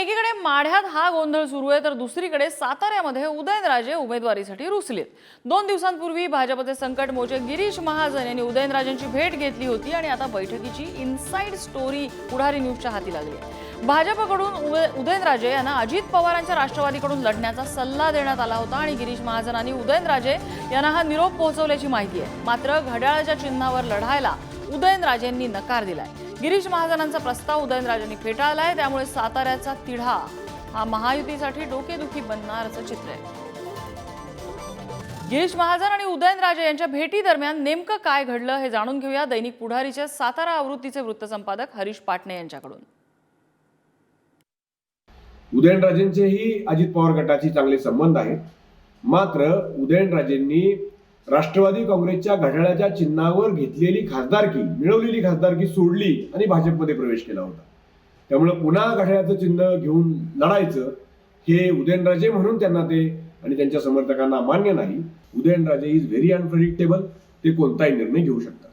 एकीकडे माढ्यात हा गोंधळ सुरू आहे तर दुसरीकडे साताऱ्यामध्ये उदयनराजे उमेदवारीसाठी रुसलेत. दोन दिवसांपूर्वी भाजपचे संकट मोचे गिरीश महाजन यांनी उदयनराजेंची भेट घेतली होती आणि आता बैठकीची इनसाइड स्टोरी पुढारी न्यूजच्या हाती लागली आहे. भाजपकडून उदय- उदयनराजे यांना अजित पवारांच्या राष्ट्रवादीकडून लढण्याचा सल्ला देण्यात आला होता आणि गिरीश महाजनांनी उदयनराजे यांना हा निरोप पोहोचवल्याची माहिती आहे. मात्र घड्याळाच्या चिन्हावर लढायला उदयनराजेंनी नकार दिलाय. गिरीश महाजनांचा प्रस्ताव उदयनराजांनी फेटाळलाय त्यामुळे साताऱ्याचा तिढा हा महायुतीसाठी डोकेदुखी बनणार असं चित्र आहे. गिरीश महाजन आणि उदयनराजे यांच्या भेटी दरम्यान नेमकं काय घडलं हे जाणून घेऊया दैनिक पुढारीच्या सातारा आवृत्तीचे वृत्तसंपादक हरीश पाटणे यांच्याकडून. उदयनराजेंचेही अजित पवार गटाशी चांगले संबंध आहेत. मात्र उदयनराजेंनी राष्ट्रवादी काँग्रेसच्या घड्याळाच्या चिन्हावर घेतलेली खासदारकी मिळवलेली खासदारकी सोडली आणि भाजपमध्ये प्रवेश केला होता. त्यामुळे पुन्हा घड्याळाचं चिन्ह घेऊन लढायचं हे उदयनराजे म्हणून त्यांना ते आणि त्यांच्या समर्थकांना मान्य नाही. उदयनराजे इज व्हेरी अनप्रेडिक्टेबल ते कोणताही निर्णय घेऊ शकतात.